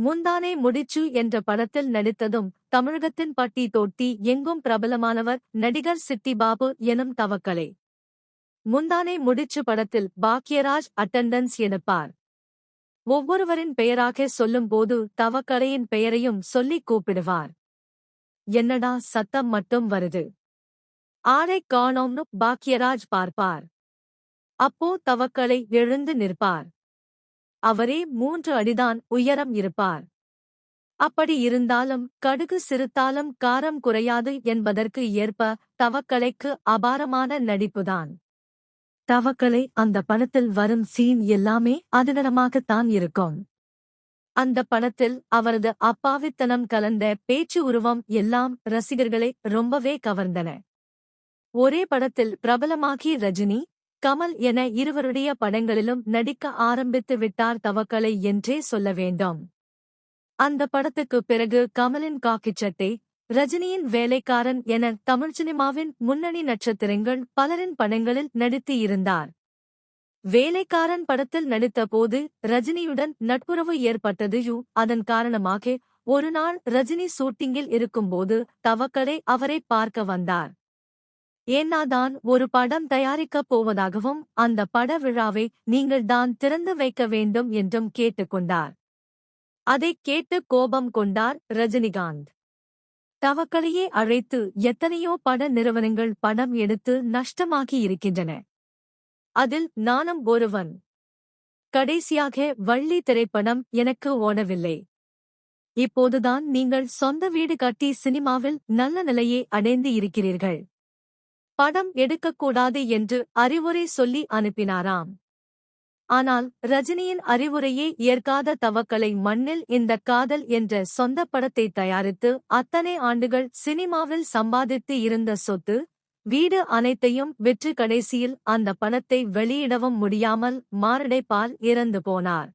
முந்தானே முடிச்சு என்ற படத்தில் நடித்ததும் தமிழகத்தின் பட்டி தொட்டி எங்கும் பிரபலமானவர் நடிகர் சிட்டிபாபு எனும் தவக்கலை. முந்தானே முடிச்சு படத்தில் பாக்யராஜ் அட்டெண்டன்ஸ் எடுப்பார். ஒவ்வொருவரின் பெயராக சொல்லும்போது தவக்கலையின் பெயரையும் சொல்லிக் கூப்பிடுவார். என்னடா சத்தம் மட்டும் வருது. ஆளைக் காணோம்னு பாக்யராஜ் பார்ப்பார். அப்போ தவக்கலை எழுந்து நிற்பார். அவரே மூன்று அடிதான் உயரம் இருப்பார். அப்படி இருந்தாலும் கடுகு சிறுத்தாலும் காரம் குறையாது என்பதற்கு ஏற்ப தவக்கலைக்கு அபாரமான நடிப்புதான். தவக்கலை அந்த படத்தில் வரும் சீன் எல்லாமே அதிநடமாகத்தான் இருக்கும். அந்த படத்தில் அவரது அப்பாவித்தனம் கலந்த பேச்சு உருவம் எல்லாம் ரசிகர்களை ரொம்பவே கவர்ந்தன. ஒரே படத்தில் பிரபலமாகி ரஜினி கமல் என இருவருடைய படங்களிலும் நடிக்க ஆரம்பித்து விட்டார் தவக்கலை என்றே சொல்ல வேண்டும். அந்த படத்துக்கு பிறகு கமலின் காக்கிச்சட்டை ரஜினியின் வேலைக்காரன் என தமிழ் சினிமாவின் முன்னணி நட்சத்திரங்கள் பலரின் படங்களில் நடித்து இருந்தார். வேலைக்காரன் படத்தில் நடித்தபோது ரஜினியுடன் நட்புறவு ஏற்பட்டதையு அதன் காரணமாக ஒருநாள் ரஜினி ஷூட்டிங்கில் இருக்கும்போது தவக்கலை அவரை பார்க்க வந்தார். ஏன்னாதான் ஒரு படம் தயாரிக்கப் போவதாகவும் அந்த பட விழாவை நீங்கள் தான் திறந்து வைக்க வேண்டும் என்றும் கேட்டுக்கொண்டார் அதைக் கேட்டு கோபம் கொண்டார் ரஜினிகாந்த். தவக்களையே அழைத்து எத்தனையோ பட நிறுவனங்கள் படம் எடுத்து நஷ்டமாகி இருக்கின்றன. அதில் நானும் ஒருவன். கடைசியாக வள்ளி திரைப்படம் எனக்கு ஓடவில்லை. இப்போதுதான் நீங்கள் சொந்த வீடு கட்டி சினிமாவில் நல்ல நிலையை அடைந்து இருக்கிறீர்கள். படம் எடுக்கக்கூடாது என்று அறிவுரை சொல்லி அனுப்பினாராம். ஆனால் ரஜினியின் அறிவுரையே ஏற்காத தவக்கலை மண்ணில் இந்த காதல் என்ற சொந்த படத்தை தயாரித்து அத்தனை ஆண்டுகள் சினிமாவில் சம்பாதித்து இருந்த சொத்து வீடு அனைத்தையும் விற்று கடைசியில் அந்த பணத்தை வெளியிடவும் முடியாமல் மாரடைப்பால் இறந்து போனார்.